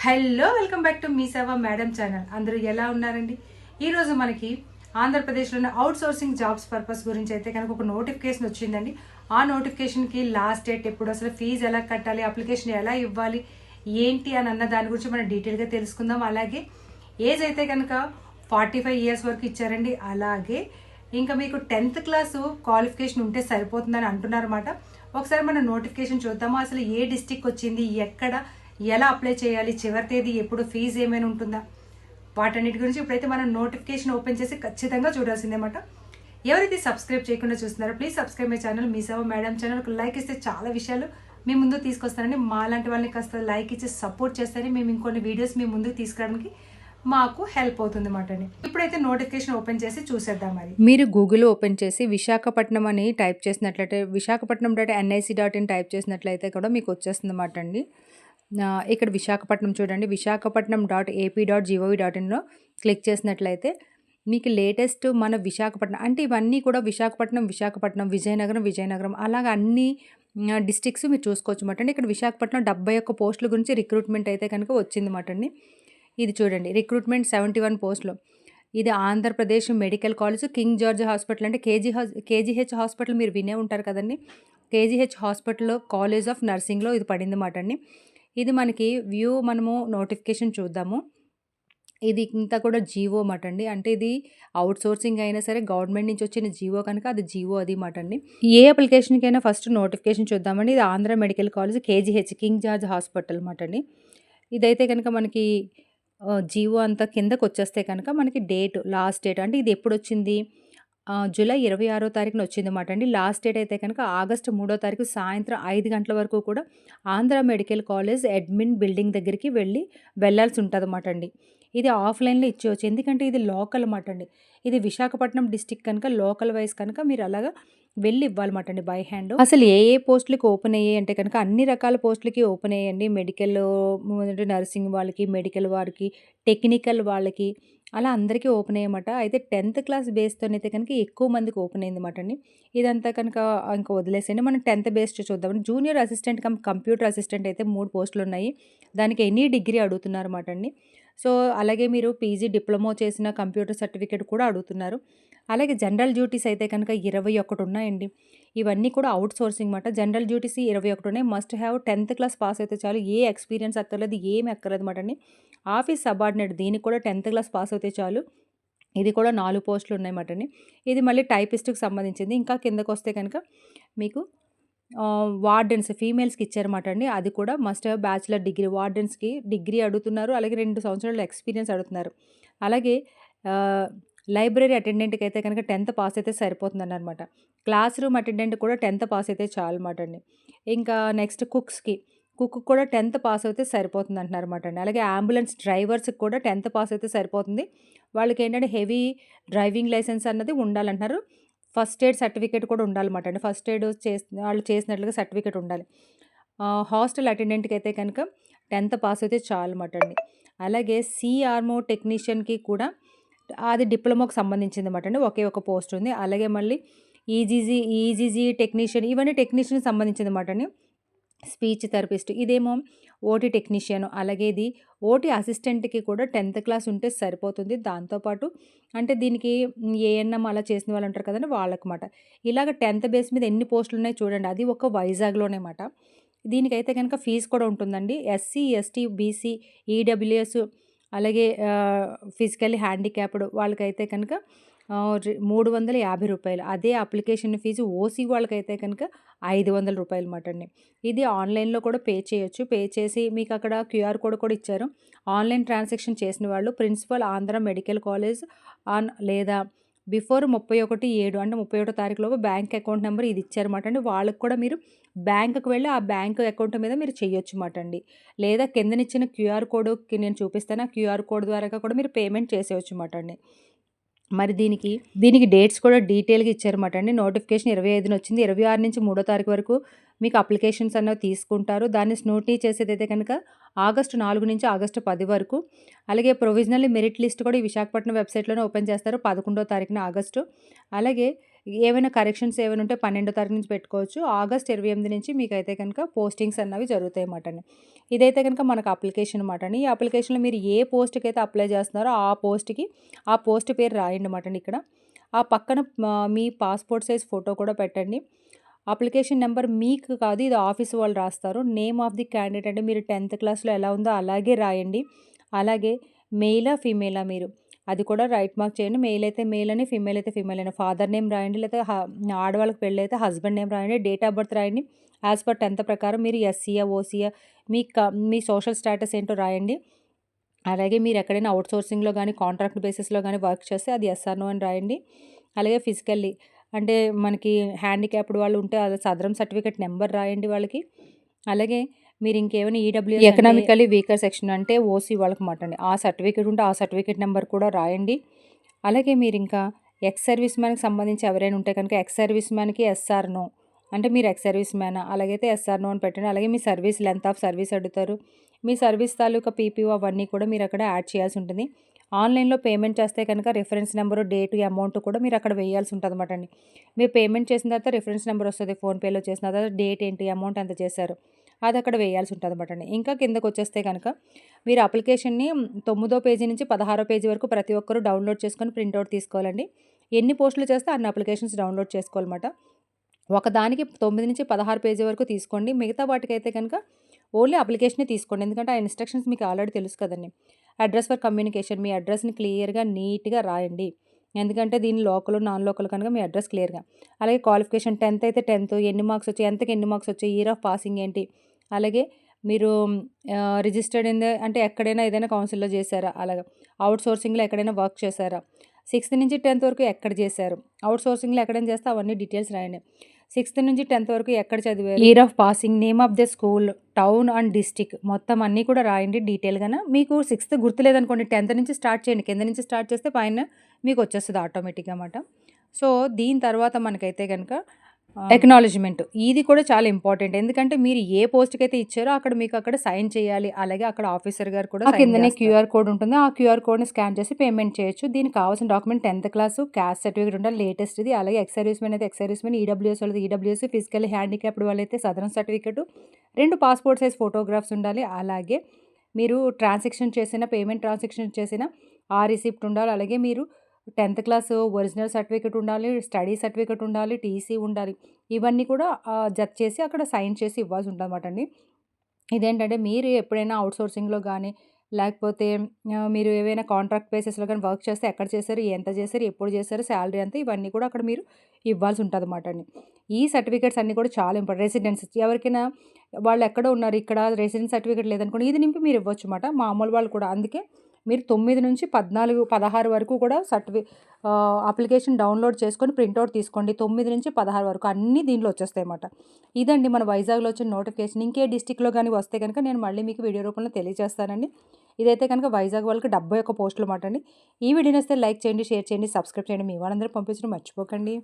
Hello welcome back to Mee Seva madam channel. అందరూ ఎలా ఉన్నారండి? ఈరోజు మనకి ఆంధ్రప్రదేశ్లోని అవుట్ సోర్సింగ్ జాబ్స్ పర్పస్ గురించి అయితే కనుక ఒక నోటిఫికేషన్ వచ్చిందండి. ఆ నోటిఫికేషన్కి లాస్ట్ డేట్ ఎప్పుడు అసలు ఫీజు ఎలా కట్టాలి అప్లికేషన్ ఎలా ఇవ్వాలి ఏంటి అని అన్న దాని గురించి మనం డీటెయిల్గా తెలుసుకుందాం. అలాగే ఏజ్ అయితే కనుక ఫార్టీ ఫైవ్ ఇయర్స్ వరకు ఇచ్చారండి. అలాగే ఇంకా మీకు టెన్త్ క్లాస్ క్వాలిఫికేషన్ ఉంటే సరిపోతుందని అంటున్నారన్నమాట. ఒకసారి మనం నోటిఫికేషన్ చూద్దాము. అసలు ఏ డిస్టిక్ వచ్చింది ఎక్కడ ఎలా అప్లై చేయాలి చివరి తేదీ ఎప్పుడు ఫీజు ఏమైనా ఉంటుందా? వాటన్నిటి గురించి ఇప్పుడైతే మనం నోటిఫికేషన్ ఓపెన్ చేసి ఖచ్చితంగా చూడాల్సిందేమాట ఎవరైతే సబ్స్క్రైబ్ చేయకుండా చూస్తున్నారో please subscribe my channel Mee Seva madam channel like ఇస్తే చాలా విషయాలు మీ ముందు తీసుకొస్తారని మా లాంటి వాళ్ళని కాస్త లైక్ ఇచ్చి సపోర్ట్ చేస్తారని మేము ఇంకొన్ని వీడియోస్ మీ ముందుకు తీసుకురావడానికి మాకు హెల్ప్ అవుతుంది మాట ఇప్పుడైతే నోటిఫికేషన్ ఓపెన్ చేసి చూసేద్దాం మరి. మీరు గూగుల్ ఓపెన్ చేసి విశాఖపట్నం అని టైప్ చేసినట్లయితే Visakhapatnam dot NIC dot in type చేసినట్లయితే కూడా మీకు వచ్చేస్తుంది అన్నమాట అండి. ఇక్కడ విశాఖపట్నం చూడండి. Visakhapatnam dot AP dot GOV dot ఇన్లో క్లిక్ చేసినట్లయితే మీకు లేటెస్ట్ మన విశాఖపట్నం అంటే ఇవన్నీ కూడా విశాఖపట్నం విశాఖపట్నం విజయనగరం విజయనగరం అలాగ అన్ని డిస్టిక్స్ మీరు చూసుకోవచ్చు అన్నమాట. అండి ఇక్కడ విశాఖపట్నం డెబ్బై ఒక్క పోస్టుల గురించి రిక్రూట్మెంట్ అయితే కనుక వచ్చింది అన్నమాట అండి. ఇది చూడండి. రిక్రూట్మెంట్ సెవెంటీ వన్ పోస్టులు. ఇది Andhra Pradesh medical college king George hospital అంటే కేజీ హాస్ కేజీహెచ్ హాస్పిటల్ మీరు వినే ఉంటారు కదండి. కేజీహెచ్ హాస్పిటల్ కాలేజ్ ఆఫ్ నర్సింగ్లో ఇది పడింది మాట అండి. ఇది మనకి వ్యూ మనము నోటిఫికేషన్ చూద్దాము. ఇది ఇంత కూడా జీవో మాట అండి. అంటే ఇది అవుట్ సోర్సింగ్ అయినా సరే గవర్నమెంట్ నుంచి వచ్చిన జీవో కనుక అది జీవో అది మాట అండి. ఏ అప్లికేషన్కైనా ఫస్ట్ నోటిఫికేషన్ చూద్దామండి. ఇది Andhra medical college KGH King George hospital మాట అండి. ఇదైతే కనుక మనకి ఆ, జీవో అంతా కిందకు వచ్చేస్తే కనుక మనకి డేట్ లాస్ట్ డేట్ అంటే ఇది ఎప్పుడు వచ్చింది జూలై ఇరవై ఆరో తారీఖున వచ్చిందన్నమాట అండి. లాస్ట్ డేట్ అయితే కనుక ఆగస్టు మూడో తారీఖు సాయంత్రం ఐదు గంటల వరకు కూడా Andhra medical college admin building దగ్గరికి వెళ్ళి వెళ్ళాల్సి ఉంటుందన్నమాట అండి. ఇది ఆఫ్లైన్లో ఇచ్చేవచ్చు ఎందుకంటే ఇది లోకల్ అన్నమాట అండి. ఇది విశాఖపట్నం డిస్టిక్ కనుక లోకల్ వైజ్ కనుక మీరు అలాగా వెళ్ళి ఇవ్వాలన్నమాట అండి బై హ్యాండ్. అసలు ఏ ఏ పోస్టులకి ఓపెన్ అయ్యాయి అంటే కనుక అన్ని రకాల పోస్టులకి ఓపెన్ అయ్యండి మెడికల్ నర్సింగ్ వాళ్ళకి మెడికల్ వారికి టెక్నికల్ వాళ్ళకి అలా అందరికీ ఓపెన్ అయ్యమాట అయితే టెన్త్ క్లాస్ బేస్తోనైతే కనుక ఎక్కువ మందికి ఓపెన్ అయింది మాట అండి ఇదంతా కనుక ఇంకా వదిలేసేయండి. మనం టెన్త్ బేస్డ్ చూద్దాం junior assistant cum computer assistant అయితే మూడు పోస్టులు ఉన్నాయి దానికి ఎనీ డిగ్రీ అడుగుతున్నారు అనమాట అండి సో అలాగే మీరు పీజీ డిప్లొమా చేసిన కంప్యూటర్ సర్టిఫికేట్ కూడా అడుగుతున్నారు. అలాగే జనరల్ డ్యూటీస్ అయితే కనుక ఇరవై ఒకటి ఉన్నాయండి. ఇవన్నీ కూడా అవుట్ సోర్సింగ్ మాట. జనరల్ డ్యూటీస్ ఇరవై ఒకటి ఉన్నాయి. Must have tenth class pass అయితే చాలు. ఏ ఎక్స్పీరియన్స్ అక్కర్లేదు ఏమి అక్కర్లేదు మాట అండి. ఆఫీస్ సబార్డినేట్ దీనికి కూడా టెన్త్ క్లాస్ పాస్ అయితే చాలు. ఇది కూడా నాలుగు పోస్టులు ఉన్నాయన్నమాట అండి. ఇది మళ్ళీ టైపిస్ట్కి సంబంధించింది. ఇంకా కిందకు వస్తే కనుక మీకు వార్డెన్స్ ఫీమేల్స్కి ఇచ్చారన్నమాట అండి. అది కూడా మస్ట్ హ్యావ్ బ్యాచిలర్ డిగ్రీ. వార్డెన్స్కి డిగ్రీ అడుగుతున్నారు అలాగే రెండు సంవత్సరాల ఎక్స్పీరియన్స్ అడుగుతున్నారు. అలాగే లైబ్రరీ అటెండెంట్కి అయితే కనుక టెన్త్ పాస్ అయితే సరిపోతుందని అనమాట క్లాస్ రూమ్ అటెండెంట్ కూడా టెన్త్ పాస్ అయితే చాలు అనమాట అండి. ఇంకా నెక్స్ట్ కుక్స్కి కుక్ కూడా టెన్త్ పాస్ అయితే సరిపోతుంది అంటున్నారు అనమాట అండి. అలాగే అంబులెన్స్ డ్రైవర్స్కి కూడా టెన్త్ పాస్ అయితే సరిపోతుంది. వాళ్ళకి ఏంటంటే హెవీ డ్రైవింగ్ లైసెన్స్ అన్నది ఉండాలంటున్నారు. ఫస్ట్ ఎయిడ్ సర్టిఫికేట్ కూడా ఉండాలన్నమాట అండి. ఫస్ట్ ఎయిడ్ చేసి వాళ్ళు చేసినట్లుగా సర్టిఫికేట్ ఉండాలి. హాస్టల్ అటెండెంట్కి అయితే కనుక టెన్త్ పాస్ అయితే చాలన్నమాట అండి. అలాగే సిఆర్మో టెక్నీషియన్కి కూడా అది డిప్లొమాకి సంబంధించింది అన్నమాట అండి. ఒకే ఒక పోస్ట్ ఉంది. అలాగే మళ్ళీ ఈజీజీ ఈజీజీ టెక్నీషియన్ ఇవన్నీ టెక్నీషియన్కి సంబంధించింది అన్నమాట అండి. Speech therapist. ఇదేమో ఓటీ టెక్నీషియన్ అలాగే ఇది ఓటీ అసిస్టెంట్కి కూడా టెన్త్ క్లాస్ ఉంటే సరిపోతుంది. దాంతోపాటు అంటే దీనికి ఏఎన్ఎం అలా చేసిన వాళ్ళు ఉంటారు కదండి వాళ్ళకమాట. ఇలాగ టెన్త్ బేస్ మీద ఎన్ని పోస్టులు ఉన్నాయి చూడండి. అది ఒక వైజాగ్లోనే మాట. దీనికైతే కనుక ఫీజు కూడా ఉంటుందండి. ఎస్సీ ఎస్టీ బీసీ ఈడబ్ల్యూఎస్ అలాగే ఫిజికల్లీ హ్యాండిక్యాప్డ్ వాళ్ళకైతే కనుక మూడు వందల యాభై రూపాయలు. అదే అప్లికేషన్ ఫీజు ఓసీ వాళ్ళకైతే కనుక ఐదు వందల రూపాయలు మాట అండి. ఇది ఆన్లైన్లో కూడా పే చేయొచ్చు. పే చేసి మీకు అక్కడ క్యూఆర్ కోడ్ కూడా ఇచ్చారు. ఆన్లైన్ ట్రాన్సాక్షన్ చేసిన వాళ్ళు principal Andhra medical college on లేదా బిఫోర్ ముప్పై ఒకటి ఏడు అంటే ముప్పై ఒకటో తారీఖులోపు బ్యాంక్ అకౌంట్ నెంబర్ ఇది ఇచ్చారన్నమాట అండి. వాళ్ళకి కూడా మీరు బ్యాంకుకి వెళ్ళి ఆ బ్యాంక్ అకౌంట్ మీద మీరు చేయొచ్చు మాట అండి. లేదా కిందనిచ్చిన క్యూఆర్ కోడ్కి నేను చూపిస్తాను. ఆ క్యూఆర్ కోడ్ ద్వారా కూడా మీరు పేమెంట్ చేసేయచ్చు మాట అండి. మరి దీనికి దీనికి డేట్స్ కూడా డీటెయిల్గా ఇచ్చారన్నమాట అండి. నోటిఫికేషన్ ఇరవై ఐదున వచ్చింది. ఇరవై ఆరు నుంచి మూడో తారీఖు వరకు మీకు అప్లికేషన్స్ అనేవి తీసుకుంటారు. దాన్ని స్నూటీ చేసేదైతే కనుక ఆగస్టు నాలుగు నుంచి ఆగస్టు పది వరకు. అలాగే ప్రొవిజనల్ మెరిట్ లిస్ట్ కూడా ఈ విశాఖపట్నం వెబ్సైట్లోనే ఓపెన్ చేస్తారు. పదకొండో తారీఖున ఆగస్టు. అలాగే ఏవైనా కరెక్షన్స్ ఏమైనా ఉంటే పన్నెండో తారీఖు నుంచి పెట్టుకోవచ్చు. ఆగస్ట్ ఇరవై ఎనిమిది నుంచి మీకైతే కనుక పోస్టింగ్స్ అన్నవి జరుగుతాయి అన్నమాట అండి. ఇదైతే కనుక మనకు అప్లికేషన్ అనమాట అండి. ఈ అప్లికేషన్లో మీరు ఏ పోస్ట్కి అయితే అప్లై చేస్తున్నారో ఆ పోస్ట్కి ఆ పోస్ట్ పేరు రాయండి అన్నమాట ఇక్కడ. ఆ పక్కన మీ పాస్పోర్ట్ సైజ్ ఫోటో కూడా పెట్టండి. అప్లికేషన్ నెంబర్ మీకు కాదు ఇది ఆఫీస్ వాళ్ళు రాస్తారు. నేమ్ ఆఫ్ ది క్యాండిడేట్ అంటే మీరు టెన్త్ క్లాస్లో ఎలా ఉందో అలాగే రాయండి. అలాగే మెయిలా ఫీమేలా మీరు. అది కూడా రైట్ మార్క్ చేయండి. మెయిల్ అయితే మేల్ అని ఫీమేల్ అయితే ఫీమేల్ అని. ఫాదర్ నేమ్ రాయండి లేదా ఆడవాళ్ళకి పెళ్ళి అయితే హస్బెండ్ నేమ్ రాయండి డేట్ ఆఫ్ బర్త్ రాయండి. యాజ్ పర్ టెన్త్ ప్రకారం మీరు ఎస్సీయా ఓసీయా మీ క- మీ సోషల్ స్టేటస్ ఏంటో రాయండి. అలాగే మీరు ఎక్కడైనా అవుట్ సోర్సింగ్లో కానీ కాంట్రాక్ట్ బేసిస్లో కానీ వర్క్ చేస్తే అది ఎస్ఆర్నో అని రాయండి. అలాగే ఫిజికల్లీ అంటే మనకి హ్యాండిక్యాప్డ్ వాళ్ళు ఉంటే అది సదరం సర్టిఫికేట్ నెంబర్ రాయండి వాళ్ళకి. అలాగే మీరు ఇంకేమైనా ఈడబ్ల్యూ ఎకనామికలీ వీకర్ సెక్షన్ అంటే ఓసీ వాళ్ళకి మాట అండి. ఆ సర్టిఫికేట్ ఉంటే ఆ సర్టిఫికేట్ నెంబర్ కూడా రాయండి. అలాగే మీరు ఇంకా ఎక్స్ సర్వీస్ మ్యాన్కి సంబంధించి ఎవరైనా ఉంటే కనుక ఎక్స్ సర్వీస్ మ్యాన్కి ఎస్ఆర్ నో అంటే మీరు ఎక్స్ సర్వీస్ మ్యాన్ అలాగైతే ఎస్ఆర్ నో అని పెట్టండి. అలాగే మీ సర్వీస్ లెంత్ ఆఫ్ సర్వీస్ అడుగుతారు. మీ సర్వీస్ తాలూకా పీపీఓ అవన్నీ కూడా మీరు అక్కడ యాడ్ చేయాల్సి ఉంటుంది. ఆన్లైన్లో పేమెంట్ చేస్తే కనుక రిఫరెన్స్ నెంబరు డేటు అమౌంట్ కూడా మీరు అక్కడ వేయాల్సి ఉంటుంది అనమాట అండి. మీరు పేమెంట్ చేసిన తర్వాత రిఫరెన్స్ నెంబర్ వస్తుంది ఫోన్పేలో చేసిన తర్వాత డేట్ ఏంటి అమౌంట్ ఎంత చేశారు. అది అక్కడ వేయాల్సి ఉంటుంది అనమాట అండి. ఇంకా కిందకు వచ్చేస్తే కనుక మీరు అప్లికేషన్ని తొమ్మిదో పేజీ నుంచి పదహారో పేజీ వరకు ప్రతి ఒక్కరూ డౌన్లోడ్ చేసుకొని ప్రింట్అవుట్ తీసుకోవాలండి. ఎన్ని పోస్టులు చేస్తే అన్ని అప్లికేషన్స్ డౌన్లోడ్ చేసుకోవాలన్నమాట. ఒకదానికి తొమ్మిది నుంచి పదహారు పేజీ వరకు తీసుకోండి. మిగతా వాటికైతే కనుక ఓన్లీ అప్లికేషనే తీసుకోండి. ఎందుకంటే ఆ ఇన్స్ట్రక్షన్స్ మీకు ఆల్రెడీ తెలుసు కదండి. అడ్రస్ ఫర్ కమ్యూనికేషన్ మీ అడ్రస్ని క్లియర్గా నీట్గా రాయండి. ఎందుకంటే దీని లోకల్ నాన్ లోకల్ కనుక మీ అడ్రస్ క్లియర్గా. అలాగే క్వాలిఫికేషన్ టెన్త్ అయితే టెన్త్ ఎన్ని మార్క్స్ వచ్చాయి ఎంతకి ఎన్ని మార్క్స్ వచ్చాయి ఇయర్ ఆఫ్ పాసింగ్ ఏంటి అలాగే మీరు రిజిస్టర్డ్ ఇన్ అంటే ఎక్కడైనా ఏదైనా కౌన్సిల్లో చేశారా? అలాగా. అవుట్ సోర్సింగ్లో ఎక్కడైనా వర్క్ చేశారా? సిక్స్త్ నుంచి టెన్త్ వరకు ఎక్కడ చేశారు? అవుట్ సోర్సింగ్లో ఎక్కడైనా చేస్తే అవన్నీ డీటెయిల్స్ రాయండి. సిక్స్త్ నుంచి టెన్త్ వరకు ఎక్కడ చదివారు? Year of passing name of the school town and district మొత్తం అన్నీ కూడా రాయండి డీటెయిల్గానే. మీకు సిక్స్త్ గుర్తులేదనుకోండి టెన్త్ నుంచి స్టార్ట్ చేయండి. కింద నుంచి స్టార్ట్ చేస్తే పైన మీకు వచ్చేస్తుంది ఆటోమేటిక్గా అన్నమాట. సో దీని తర్వాత మనకైతే కనుక టెక్నాలజీమెంట్ ఇది కూడా చాలా ఇంపార్టెంట్ ఎందుకంటే మీరు ఏ పోస్ట్కి అయితే ఇచ్చారో అక్కడ మీకు అక్కడ సైన్ చేయాలి. అలాగే అక్కడ ఆఫీసర్ గారు కూడా కిందనే క్యూఆర్ కోడ్ ఉంటుంది. ఆ క్యూఆర్ కోడ్ని స్కాన్ చేసి పేమెంట్ చేయొచ్చు. దీనికి కావాల్సిన document tenth class caste certificate ఉండాలి లేటెస్ట్ ఇది. అలాగే ఎక్స్ సర్వీస్ మెన్ అయితే ఎక్స్ సర్వీస్ మెన్ ఈడబ్ల్యూఎస్ వాళ్ళది. ఈడబ్ల్యూఎస్ ఫిజికల్ హ్యాండిక్యాప్డ్ వాళ్ళైతే సదరన్ సర్టిఫికేట్. రెండు పాస్పోర్ట్ సైజ్ ఫోటోగ్రాఫ్స్ ఉండాలి. అలాగే మీరు ట్రాన్సాక్షన్ చేసిన పేమెంట్ ట్రాన్సాక్షన్ చేసిన ఆ రిసిప్ట్ ఉండాలి. అలాగే మీరు టెన్త్ క్లాస్ ఒరిజినల్ సర్టిఫికేట్ ఉండాలి స్టడీ సర్టిఫికేట్ ఉండాలి టీసీ ఉండాలి. ఇవన్నీ కూడా జత చేసి అక్కడ సైన్ చేసి ఇవ్వాల్సి ఉంటుంది అనమాట అండి ఇదేంటంటే మీరు ఎప్పుడైనా అవుట్సోర్సింగ్లో కానీ లేకపోతే మీరు ఏవైనా కాంట్రాక్ట్ బేసిస్లో కానీ వర్క్ చేస్తే ఎక్కడ చేశారు ఎంత చేశారు ఎప్పుడు చేశారు శాలరీ అంతా ఇవన్నీ కూడా అక్కడ మీరు ఇవ్వాల్సి ఉంటుంది అనమాట అండి ఈ సర్టిఫికేట్స్ అన్నీ కూడా చాలా ఇంపార్టెంట్. రెసిడెన్స్ ఎవరికైనా వాళ్ళు ఎక్కడ ఉన్నారు ఇక్కడ రెసిడెన్స్ సర్టిఫికేట్ లేదనుకోండి ఇది నింపి మీరు ఇవ్వచ్చు అనమాట మామూలు వాళ్ళు కూడా. అందుకే మీరు తొమ్మిది నుంచి పద్నాలుగు పదహారు వరకు కూడా సర్టిఫి అప్లికేషన్ డౌన్లోడ్ చేసుకొని ప్రింట్అవుట్ తీసుకోండి. తొమ్మిది నుంచి పదహారు వరకు అన్నీ దీనిలో వచ్చేస్తాయి అన్నమాట ఇదండి మన వైజాగ్లో వచ్చిన నోటిఫికేషన్. ఇంకే డిస్టిక్లో కానీ వస్తే కనుక నేను మళ్ళీ మీకు వీడియో రూపంలో తెలియజేస్తానండి. ఇదైతే కనుక వైజాగ్ వాళ్ళకి డెబ్బై ఒక్క పోస్టులు మాట అండి. ఈ వీడియోని వస్తే లైక్ చేయండి షేర్ చేయండి సబ్స్క్రైబ్ చేయండి. మీ వాళ్ళందరూ పంపించడం మర్చిపోకండి.